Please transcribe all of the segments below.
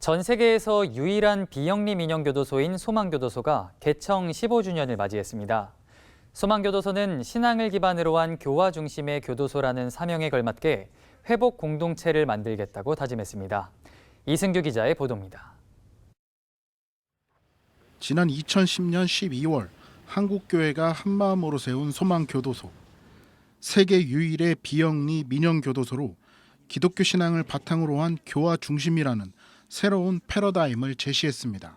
전 세계에서 유일한 비영리 민영 교도소인 소망교도소가 개청 15주년을 맞이했습니다. 소망교도소는 신앙을 기반으로 한 교화 중심의 교도소라는 사명에 걸맞게 회복 공동체를 만들겠다고 다짐했습니다. 이승규 기자의 보도입니다. 지난 2010년 12월 한국교회가 한마음으로 세운 소망교도소. 세계 유일의 비영리 민영교도소로 기독교 신앙을 바탕으로 한 교화 중심이라는 새로운 패러다임을 제시했습니다.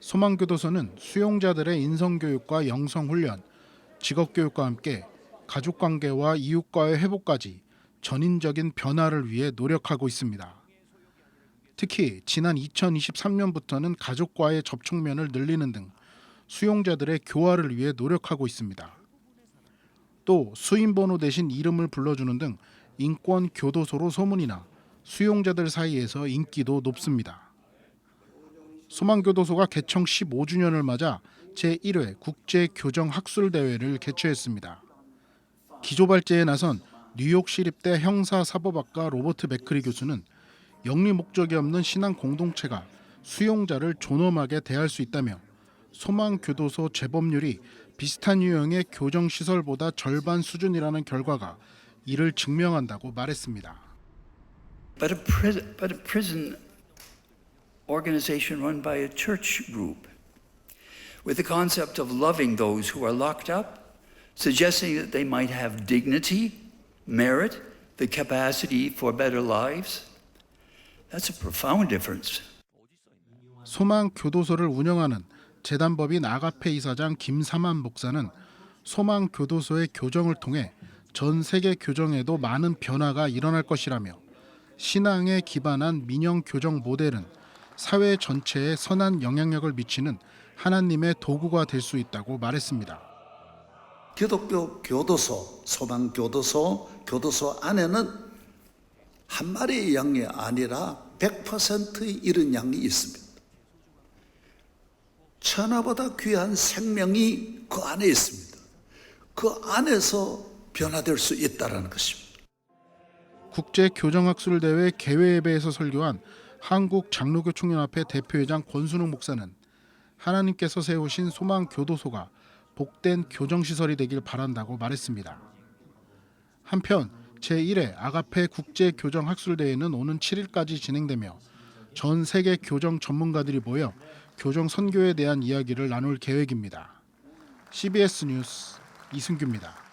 소망교도소는 수용자들의 인성교육과 영성훈련, 직업교육과 함께 가족관계와 이웃과의 회복까지 전인적인 변화를 위해 노력하고 있습니다. 특히 지난 2023년부터는 가족과의 접촉면을 늘리는 등 수용자들의 교화를 위해 노력하고 있습니다. 또 수임번호 대신 이름을 불러주는 등 인권 교도소로 소문이나 수용자들 사이에서 인기도 높습니다. 소망교도소가 개청 15주년을 맞아 제1회 국제 교정 학술 대회를 개최했습니다. 기조발제에 나선 뉴욕 시립대 형사사법학과 로버트 맥크리 교수는 영리 목적이 없는 신앙 공동체가 수용자를 존엄하게 대할 수 있다며 소망 교도소 재범률이 비슷한 유형의 교정 시설보다 절반 수준이라는 결과가 이를 증명한다고 말했습니다. But a, pris- but a prison organization run by a church group with the concept of loving those who are locked up, suggesting that they might have dignity, merit, the capacity for better lives. That's a profound difference. 소망 교도소를 운영하는 재단법인 아가페 이사장 김삼한 목사는 소망 교도소의 교정을 통해 전 세계 교정에도 많은 변화가 일어날 것이라며 신앙에 기반한 민영 교정 모델은 사회 전체에 선한 영향력을 미치는 하나님의 도구가 될 수 있다고 말했습니다. 기독교 교도소, 소망 교도소, 교도소 안에는 한 마리의 양이 아니라 100%의 이런 양이 있습니다. 천하보다 귀한 생명이 그 안에 있습니다. 그 안에서 변화될 수 있다는 것입니다. 국제 교정학술 대회 개회 예배에서 설교한 한국 장로교 총연합회 대표회장 권순웅 목사는 하나님께서 세우신 소망 교도소가 복된 교정 시설이 되길 바란다고 말했습니다. 한편 제1회 아가페 국제 교정 학술 대회는 오는 7일까지 진행되며 전 세계 교정 전문가들이 모여 교정 선교에 대한 이야기를 나눌 계획입니다. CBS 뉴스 이승규입니다.